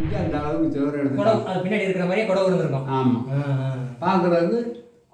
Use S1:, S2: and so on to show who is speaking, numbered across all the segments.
S1: சுற்றி அந்த அளவுக்கு சுவர்
S2: குடம்
S1: எடுத்து
S2: அது பின்னாடி இருக்கிற மாதிரியே குடம் இருந்திருக்கும்.
S1: ஆமாம். பார்க்குறதுக்கு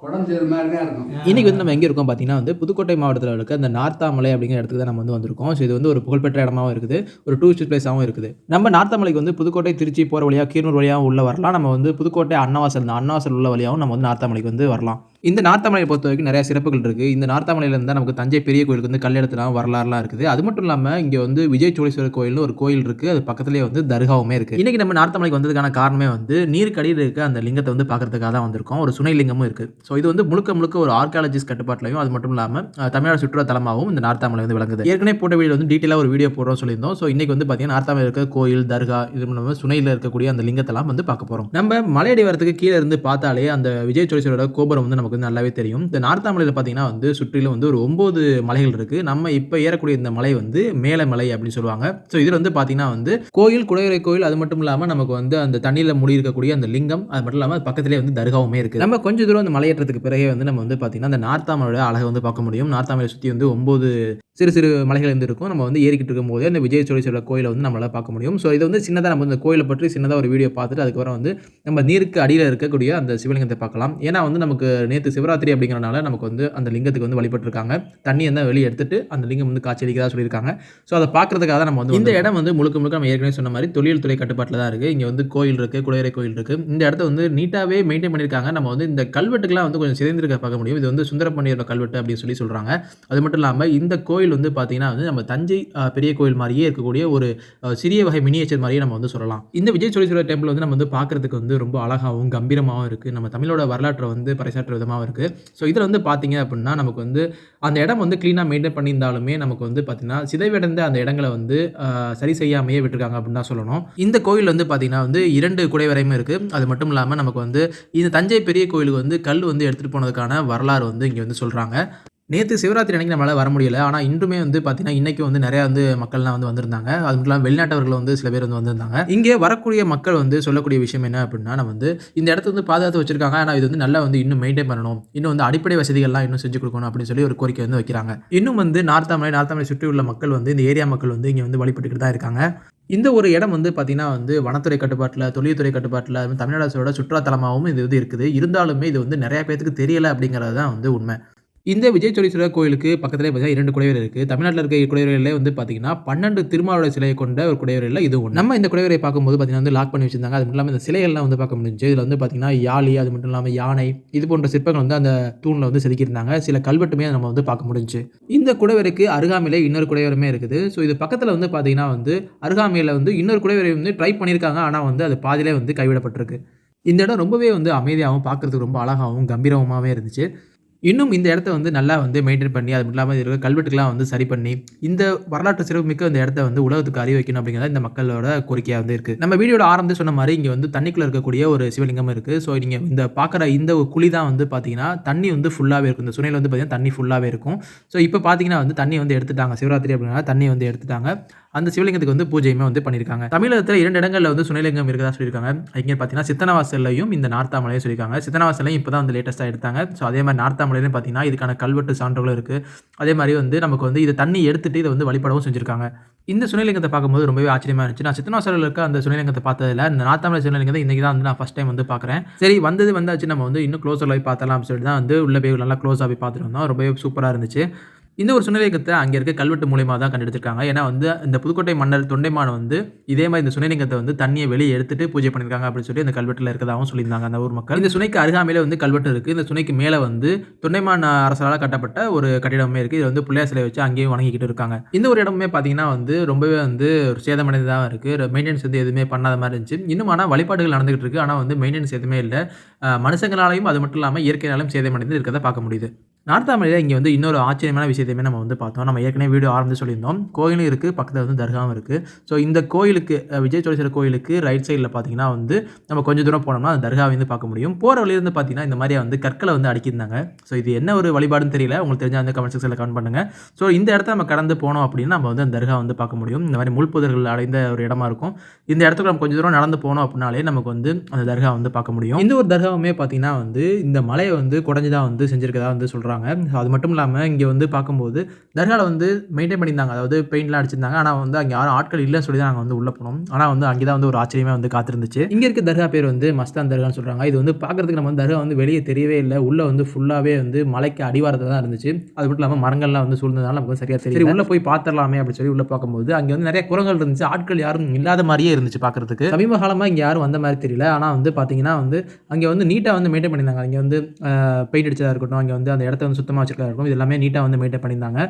S1: குடம் செய்கிற மாதிரி தான் இருக்கும்
S3: இன்றைக்கி வந்து நம்ம எங்கே இருக்கோம் பார்த்தீங்கன்னா வந்து புதுக்கோட்டை மாவட்டத்தில் இருக்க அந்த நார்த்தாமலை அப்படிங்கிற இடத்துக்கு தான் நம்ம வந்து வந்திருக்கோம். ஸோ இது வந்து ஒரு புகழ்பெற்ற இடமாவும் இருக்குது ஒரு டூரிஸ்ட் பிளேஸாகவும் இருக்குது. நம்ம நார்த்தாமலைக்கு வந்து புதுக்கோட்டை திருச்சி போகிற வழியாக கீரனூர் வழியாகவும் உள்ள வரலாம். நம்ம வந்து புதுக்கோட்டை அன்னவாசல் இந்த அன்னவாசல் உள்ள வழியாகவும் நம்ம வந்து நார்த்தாமலைக்கு வந்து வரலாம். இந்த நார்த்தாமலையை பொறுத்த வரைக்கும் நிறைய சிறப்புகள் இருக்குது இந்த நார்த்தாமலையில இருந்தால் நமக்கு தஞ்சை பெரிய கோயிலுக்கு வந்து கல்லெடுத்துலாம் வரலாறுலாம் இருக்குது. அது மட்டும் இல்லாமல் இங்கே வந்து விஜய் சோழீஸ்வரர் கோயில்னு ஒரு கோயில் இருக்குது அது பக்கத்துலேயே வந்து தர்காவுமே இருக்குது இன்றைக்கி நம்ம நார்த்தாமலைக்கு வந்ததுக்கான காரணமே வந்து நீருக்கடியில் இருக்க அந்த லிங்கத்தை வந்து பார்க்கறதுக்காக தான் வந்திருக்கோம். ஒரு சுனை லிங்கமும் இருக்குது ஸோ இது வந்து முழுக்க முழுக்க ஒரு ஆர்காலஜிஸ்ட் கட்டுப்பாட்டிலையும் அது மட்டும் இல்லாமல் தமிழ்நாடு சுற்றுலா தலமாகவும் இந்த நார்த்தாமலை வந்து விளங்குது. ஏற்கனவே போட்ட வீடியோ வந்து டீட்டெயிலாக ஒரு வீடியோ போடுறோம் சொல்லியிருந்தோம். ஸோ இன்றைக்கி வந்து பார்த்தீங்கன்னா நார்த்தாமலை இருக்க கோயில் தர்கா இது இல்லாமல் சுனையில் இருக்கக்கூடிய அந்த லிங்கத்தெல்லாம் வந்து பார்க்க போகிறோம் நம்ம மலையடி வரத்துக்கு கீழே இருந்து பார்த்தாலே அந்த விஜய் சோழீஸ்வரோட கோபுரம் வந்து நமக்கு வந்து நல்லாவே தெரியும். இந்த நார்த்தாமலையில் பார்த்தீங்கன்னா வந்து சுற்றிலும் வந்து ஒரு ஒம்பது மலைகள் இருக்குது நம்ம இப்போ ஏறக்கூடிய இந்த மலை வந்து மேலமலை அப்படின்னு சொல்லுவாங்க. ஸோ இதில் வந்து பார்த்தீங்கன்னா வந்து கோயில் குடையரை கோயில் அது மட்டும் இல்லாமல் நமக்கு வந்து அந்த தண்ணியில் மூடி இருக்கக்கூடிய அந்த லிங்கம் அது மட்டும் இல்லாமல் பக்கத்திலே வந்து தர்காவுமே இருக்குது நம்ம கொஞ்சம் தூரம் அந்த மலையேற்றத்துக்கு பிறகே வந்து நம்ம வந்து பார்த்தீங்கன்னா அந்த நார்த்தாமலையோட அழகை வந்து பார்க்க முடியும். நார்த்தாமலை சுற்றி வந்து ஒம்பது சிறு சிறு மலைகள் வந்து இருக்கும். நம்ம வந்து ஏறிக்கிட்டு இருக்கும்போது அந்த விஜய் சோழீஸ்வரர் கோயிலை வந்து நம்மளால் பார்க்க முடியும். ஸோ இது வந்து சின்னதாக நம்ம இந்த கோயிலை பற்றி சின்னதாக ஒரு வீடியோ பார்த்துட்டு அதுக்கப்புறம் வந்து நம்ம நீருக்கு அடியில் இருக்கக்கூடிய அந்த சிவலிங்கத்தை பார்க்கலாம். ஏன்னா வந்து நமக்கு நேற்று சிவராத்திரி அப்படிங்கிறனால நமக்கு வந்து அந்த லிங்கத்துக்கு வந்து வழிபட்டிருக்காங்க. தண்ணியை தான் வெளியே எடுத்துட்டு அந்த லிங்கம் வந்து காட்சி அளிக்கிறதா சொல்லியிருக்காங்க. ஸோ அதை பார்க்கறதுக்காக தான் நம்ம வந்து இந்த இடம் வந்து முழுக்க முழுக்க நம்ம ஏற்கனவே சொன்ன மாதிரி தொழில் துறை கட்டுப்பாட்டில் தான் இருக்குது இங்கே வந்து கோயில் இருக்குது குடையரை கோயில் இருக்குது இந்த இடத்த வந்து நீட்டாகவே மெயின்டைன் பண்ணியிருக்காங்க. நம்ம வந்து இந்த கல்வெட்டுக்கெல்லாம் வந்து கொஞ்சம் சிதைந்திருக்க பார்க்க முடியும். இது வந்து சுந்தரப்பண்ணியோட கல்வெட்டு அப்படின்னு சொல்லி சொல்கிறாங்க அது மட்டும் இல்லாமல் இந்த கோயில் வந்து பார்த்தீங்கன்னா வந்து நம்ம தஞ்சை பெரிய கோயில் மாதிரியே இருக்கக்கூடிய ஒரு சிறிய வகை மினியேச்சர் மாதிரியே நம்ம வந்து சொல்லலாம். இந்த விஜய் சோழீஸ்வரர் டெம்பிள் வந்து நம்ம வந்து பார்க்கறதுக்கு வந்து ரொம்ப அழகாகவும் கம்பீரமாகவும் இருக்குது நம்ம தமிழோட வரலாற்றை வந்து பறைசாற்ற விதமாகவும் இருக்குது ஸோ இதில் வந்து பார்த்தீங்க அப்படின்னா நமக்கு வந்து அந்த இடம் வந்து க்ளீனாக மெயின்டைன் பண்ணியிருந்தாலுமே நமக்கு வந்து பார்த்தீங்கன்னா சிதைவடைந்த அந்த இடங்களை வந்து சரி செய்யாமையே விட்டுருக்காங்க அப்படின்னு தான் சொல்லணும். இந்த கோயில் வந்து பார்த்தீங்கன்னா வந்து இரண்டு குடைவரையும் இருக்குது அது மட்டும் இல்லாமல் நமக்கு வந்து இந்த தஞ்சை பெரிய கோயிலுக்கு வந்து கல் வந்து எடுத்துகிட்டு போனதுக்கான வரலாறு வந்து இங்கே வந்து சொல்கிறாங்க நேற்று சிவராத்திரி அன்றைக்கி நம்மளால் வர முடியலை. ஆனால் இன்றுமே வந்து பார்த்தீங்கன்னா இன்றைக்கி வந்து நிறையா வந்து மக்கள்லாம் வந்து வந்திருந்தாங்க. அது மட்டும் வெளிநாட்டவர்கள் வந்து சில பேர் வந்து வந்திருந்தாங்க. இங்கே வரக்கூடிய மக்கள் வந்து சொல்லக்கூடிய விஷயம் என்ன அப்படின்னா நம்ம வந்து இந்த இடத்த வந்து பாதுகாத்து வச்சிருக்காங்க. ஆனால் இது வந்து நல்லா வந்து இன்னும் மெயின்டைன் பண்ணணும். இன்னும் வந்து அடிப்படை வசதிகள்லாம் இன்னும் செஞ்சு கொடுக்கணும் அப்படின்னு சொல்லி ஒரு கோரிக்கை வந்து வைக்கிறாங்க. இன்னும் வந்து நார்த்தாமலை நார்த்தாமலை சுற்றி உள்ள மக்கள் வந்து இந்த ஏரியா மக்கள் வந்து இங்கே வந்து வழிபட்டுக்கிட்டு தான் இருக்காங்க. இந்த ஒரு இடம் வந்து பார்த்தீங்கன்னா வந்து வனத்துறை கட்டுப்பாட்டில் தொழில்துறை கட்டுப்பாட்டில் அது மாதிரி தமிழ்நாடு அரசோட சுற்றுலாத்தலமாகவும் இது வந்து இருக்குது. இருந்தாலுமே இது வந்து நிறையா பேத்துக்கு தெரியலை அப்படிங்கிறது தான் வந்து உண்மை. இந்த விஜய் சோழீஸ்வரர் கோயிலுக்கு பக்கத்திலே பார்த்தீங்கன்னா இரண்டு குடைவரை இருக்குது தமிழ்நாட்டில் இருக்க குடைவரையிலே வந்து பார்த்தீங்கன்னா பன்னெண்டு திருமாவளவ சிலையை கொண்ட ஒரு குடைவரையில் இது ஒன்று நம்ம இந்த குடைவரை பார்க்கும்போது பார்த்தீங்கன்னா வந்து லாக் பண்ணி வச்சிருந்தாங்க. அது மட்டும் இல்லாமல் இந்த சிலைகள்லாம் வந்து பார்க்க முடிஞ்சு. இதில் வந்து பார்த்தீங்கன்னா யாழி அது மட்டும் இல்லாமல் யானை இது போன்ற சிற்பங்கள் வந்து அந்த தூணில் வந்து செதுக்கியிருந்தாங்க. சில கல்வெட்டுமே நம்ம வந்து பார்க்க முடிஞ்சு. இந்த குடைவரைக்கு அருகாமையிலே இன்னொரு குடைவரமே இருக்குது. ஸோ இது பக்கத்தில் வந்து பார்த்தீங்கன்னா வந்து அருகாமையில் வந்து இன்னொரு குடைவரை வந்து ட்ரை பண்ணியிருக்காங்க. ஆனால் வந்து அது பாதியிலே வந்து கைவிடப்பட்டிருக்கு. இந்த இடம் ரொம்பவே வந்து அமைதியாகவும் பார்க்குறதுக்கு ரொம்ப அழகாகவும் கம்பீரமாகவே இருந்துச்சு. இன்னும் இந்த இடத்த வந்து நல்லா வந்து மெயின்டைன் பண்ணி அது மட்டும் இல்லாமல் இருக்க கல்வெட்டுக்கெல்லாம் வந்து சரி பண்ணி இந்த வரலாற்று சிறப்புமிக்க இந்த இடத்த வந்து உலகத்துக்கு அறிய வைக்கணும் அப்படிங்கிறத இந்த மக்களோட கோரிக்கையாக வந்து இருக்குது நம்ம வீடியோட ஆரம்பத்தில் சொன்ன மாதிரி இங்கே வந்து தண்ணிக்குள்ளே இருக்கக்கூடிய ஒரு சிவலிங்கம் இருக்குது ஸோ நீங்கள் இந்த பார்க்குற இந்த குழி தான் வந்து பார்த்தீங்கன்னா தண்ணி வந்து ஃபுல்லாகவே இருக்கும். இந்த சுனையில் வந்து பார்த்தீங்கன்னா தண்ணி ஃபுல்லாகவே இருக்கும். ஸோ இப்போ பார்த்தீங்கன்னா வந்து தண்ணி வந்து எடுத்துட்டாங்க. சிவராத்திரி அப்படின்னா தண்ணி வந்து எடுத்துட்டாங்க. அந்த சிவலிங்கத்துக்கு வந்து பூஜையுமே வந்து பண்ணியிருக்காங்க தமிழகத்தில் இரண்டு இடங்களில் வந்து சுனைலிங்கம் இருக்கதா சொல்லியிருக்காங்க. இங்கே பார்த்தீங்கன்னா சித்தனவாசல்லையும் இந்த நார்த்தாமலையும் சொல்லியிருக்காங்க. சித்தனவாசலையும் இப்போ தான் வந்து லேட்டஸ்ட்டாக எடுத்தாங்க. ஸோ அதே மாதிரி நார்த்தாமலையிலும் பார்த்தீங்கன்னா இதுக்கான கல்வெட்டு சான்றுகளும் இருக்குது அதே மாதிரி வந்து நமக்கு வந்து இதை தண்ணி எடுத்துகிட்டு இதை வந்து வழிபடவும் செஞ்சுருக்காங்க. இந்த சுனிலிங்கத்தை பார்க்கும்போது ரொம்பவே ஆச்சரியமா இருந்துச்சு. நான் சித்தனாசரில் இருக்க அந்த சுனிலிங்கத்தை பார்த்ததில்ல. இந்த நாத்தாமலை சுனிலிங்கத்தை இன்றைக்கி தான் வந்து நான் ஃபஸ்ட் டைம் வந்து பார்க்குறேன். சரி வந்தது வந்தாச்சு. நம்ம வந்து இன்னும் க்ளோஸில் போய் பார்த்தலாம் அப்படின்னு சொல்லிட்டு தான் வந்து உள்ளே போய் நல்லா க்ளோஸாக போய் பார்த்துட்டு வந்தோம். ரொம்பவே சூப்பராக இருந்துச்சு. இந்த ஒரு சுனைலிங்கத்தை அங்கே இருக்க கல்வெட்டு மூலியமாக தான் கண்டுபிடிச்சிருக்காங்க. ஏன்னா வந்து இந்த புதுக்கோட்டை மன்னர் தொண்டைமான் வந்து இதே மாதிரி இந்த சுனைலிங்கத்தை வந்து தண்ணியை வெளியே எடுத்துட்டு பூஜை பண்ணியிருக்காங்க அப்படின்னு சொல்லி இந்த கல்வெட்டில் இருக்கதாகவும் சொல்லியிருந்தாங்க அந்த ஊர் மக்கள். இந்த சுனைக்கு அருகாமையில வந்து கல்வெட்டு இருக்குது இந்த சுனைக்கு மேலே வந்து தொண்டைமான் அரசரால் கட்டப்பட்ட ஒரு கட்டிடமே இருக்குது இது வந்து பிள்ளையார் சிலை வச்சு அங்கேயும் வணங்கிக்கிட்டு இருக்காங்க. இந்த ஒரு இடமுமே பார்த்தீங்கன்னா வந்து ரொம்பவே வந்து ஒரு சேதமடைந்ததாக இருக்குது மெயின்டெனன்ஸ் வந்து எதுவுமே பண்ணாத மாதிரி இருந்துச்சு. இன்னும் ஆனால் வழிபாடுகள் நடந்துகிட்டு இருக்கு. ஆனால் வந்து மெயின்டெனன்ஸ் எதுவுமே இல்லை. மனுஷங்களாலையும் அது மட்டும் இல்லாமல் இயற்கையாலும் சேதமடைந்து இருக்கிறத பார்க்க முடியுது. நார்த்தாமலையில் இங்கே வந்து இன்னொரு ஆச்சரியமான விஷயத்தையுமே நம்ம வந்து பார்த்தோம். நம்ம ஏற்கனவே வீடியோ ஆரம்பித்து சொல்லியிருந்தோம். கோயிலும் இருக்குது பக்கத்தில் வந்து தர்காவும் இருக்குது ஸோ இந்த கோயிலுக்கு விஜய் சோழேஸ்வரர் கோயிலுக்கு ரைட் சைடில் பார்த்தீங்கன்னா வந்து நம்ம கொஞ்சம் தூரம் போனோம்னா அந்த தர்காவை வந்து பார்க்க முடியும். போகிற வழியிலிருந்து பார்த்தீங்கன்னா இந்த மாதிரி வந்து கற்களை வந்து அடிக்கியிருந்தாங்க. ஸோ இது என்ன ஒரு வழிபாடுன்னு தெரியல. உங்களுக்கு தெரிஞ்சால் வந்து கமெண்ட் செக்ஷனில் கமெண்ட் பண்ணுங்கள் ஸோ இந்த இடத்த நம்ம கடந்து போனோம் அப்படின்னா நம்ம வந்து அந்த தர்கா வந்து பார்க்க முடியும். இந்த மாதிரி முள்புதர்கள் அடைந்த ஒரு இடமா இருக்கும். இந்த இடத்துக்கு நம்ம கொஞ்சம் தூரம் நடந்து போனோம் அப்படின்னாலே நமக்கு வந்து அந்த தர்கா வந்து பார்க்க முடியும். இந்த ஒரு தர்காவுமே பார்த்தீங்கன்னா வந்து இந்த மலையை வந்து குடஞ்சி தான் வந்து செஞ்சிருக்கதா வந்து சொல்கிறாங்க சொல்கிறாங்க ஸோ அது மட்டும் இல்லாமல் இங்கே வந்து பார்க்கும்போது தர்காவில் வந்து மெயின்டைன் பண்ணியிருந்தாங்க. அதாவது பெயிண்ட்லாம் அடிச்சிருந்தாங்க. ஆனால் வந்து அங்கே யாரும் ஆட்கள் இல்லைன்னு சொல்லி தான் நாங்கள் வந்து உள்ளே போனோம். ஆனால் வந்து அங்கே தான் வந்து ஒரு ஆச்சரியமே வந்து காத்திருந்துச்சு. இங்கே இருக்க தர்கா பேர் வந்து மஸ்தான் தர்கான்னு சொல்கிறாங்க இது வந்து பார்க்குறதுக்கு நம்ம வந்து தர்கா வந்து வெளியே தெரியவே இல்லை. உள்ளே வந்து ஃபுல்லாகவே வந்து மலைக்கு அடிவாரத்தில் தான் இருந்துச்சு. அது மட்டும் இல்லாமல் மரங்கள்லாம் வந்து சூழ்ந்ததுனால நமக்கு சரியாக தெரியல. சரி உள்ளே போய் பார்த்துடலாமே அப்படின்னு சொல்லி உள்ளே பார்க்கும்போது அங்கே வந்து நிறைய குரங்கள் இருந்துச்சு. ஆட்கள் யாரும் இல்லாத மாதிரியே இருந்துச்சு பார்க்குறதுக்கு. சமீப காலமாக இங்கே யாரும் வந்த மாதிரி தெரியல. ஆனால் வந்து பார்த்தீங்கன்னா வந்து அங்கே வந்து நீட்டாக வந்து மெயின்டைன் பண்ணியிருந்தாங்க. இங்கே வந்து பெயிண்ட் அடிச்சதாக இருக்கட்டும் அங்கே வந்து அந்த இடத்த வந்து சுத்தமாக வச்சிருக்கா இருக்கும் இது எல்லாமே நீட்டாக வந்து மெயின்டைன் பண்ணியிருந்தாங்க.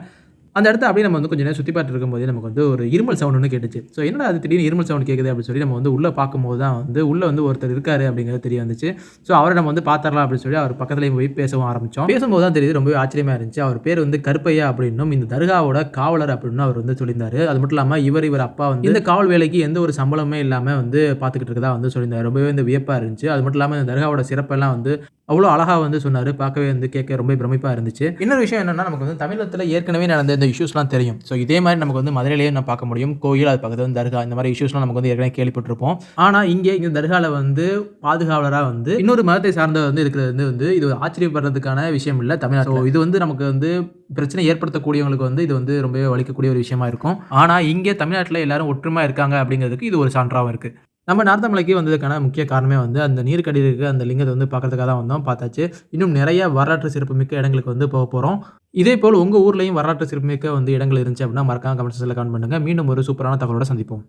S3: அந்த இடத்த அப்படியே நம்ம வந்து கொஞ்சம் நேரம் சுற்றி பார்த்துட்டு இருக்கும்போது நமக்கு வந்து ஒரு இருமல் சவுண்ட் ஒன்று கேட்டுச்சு. ஸோ என்னடா அது திடீர்னு இருமல் சவுண்ட் கேட்குது அப்படின்னு சொல்லி நம்ம வந்து உள்ளே பார்க்கும்போது தான் வந்து உள்ளே வந்து ஒருத்தர் இருக்காரு அப்படிங்கிறது தெரிய வந்துச்சு. ஸோ அவரை நம்ம வந்து பார்த்துடலாம் அப்படின்னு சொல்லி அவர் பக்கத்துலேயும் போய் பேசவும் ஆரம்பித்தோம் பேசும்போது தான் தெரியுது ரொம்பவே ஆச்சரியமாக இருந்துச்சு. அவர் பேர் வந்து கருப்பையா அப்படின்னும் இந்த தர்காவோட காவலர் அப்படின்னு அவர் வந்து சொல்லியிருந்தார். அது மட்டும் இல்லாமல் இவர் இவர் அப்பா வந்து இந்த காவல் வேலைக்கு எந்த ஒரு சம்பளமே இல்லாமல் வந்து பார்த்துக்கிட்டு இருக்கதா வந்து சொல்லியிருந்தார். ரொம்பவே வந்து வியப்பாக இருந்துச்சு. அது மட்டும் இல்லாமல் இந்த தர்காவோட சிறப்பெல்லாம் வந்து அவ்வளோ அழகாக வந்து சொன்னார். பார்க்கவே வந்து கேட்க ரொம்ப பிரமிப்பாக இருந்துச்சு. இன்னொரு விஷயம் என்னென்னா நமக்கு வந்து தமிழகத்தில் ஏற்கனவே நடந்த இந்த இஷ்யூஸ்லாம் தெரியும். ஸோ இதே மாதிரி நமக்கு வந்து மதுரையிலேயே நம்ம பார்க்க முடியும். கோயில் அது பக்கத்தில் வந்து தர்கா இந்த மாதிரி இஷ்யூஸ்லாம் நமக்கு வந்து ஏற்கனவே கேள்விப்பட்டிருப்போம். ஆனால் இங்கே இந்த தர்காவில் வந்து பாதுகாவலராக வந்து இன்னொரு மதத்தை சார்ந்த வந்து இருக்கிறது வந்து வந்து இது ஆச்சரியப்படுறதுக்கான விஷயம் இல்லை தமிழ்நாடு ஸோ இது வந்து நமக்கு வந்து பிரச்சனை ஏற்படுத்தக்கூடியவங்களுக்கு வந்து இது வந்து ரொம்பவே வலிக்கக்கூடிய ஒரு விஷயமா இருக்கும். ஆனால் இங்கே தமிழ்நாட்டில் எல்லாரும் ஒற்றுமை இருக்காங்க அப்படிங்கிறதுக்கு இது ஒரு சான்றாகவும் இருக்குது நம்ம நார்த்தமலைக்கு வந்ததுக்கான முக்கிய காரணமே வந்து அந்த நீருக்கடி இருக்க அந்த லிங்கத்தை வந்து பார்க்கறதுக்காக தான் வந்தோம். பார்த்தாச்சு. இன்னும் நிறைய வரலாற்று சிறப்புமிக்க இடங்களுக்கு வந்து போக போகிறோம் இதே போல் உங்கள் ஊர்லேயும் வரலாற்று சிறப்புமிக்க வந்து இடங்கள் இருந்துச்சு அப்படின்னா மறக்காம கமெண்ட்ஸில் கமெண்ட் பண்ணுங்கள் மீண்டும் ஒரு சூப்பரான தகவலோட சந்திப்போம்.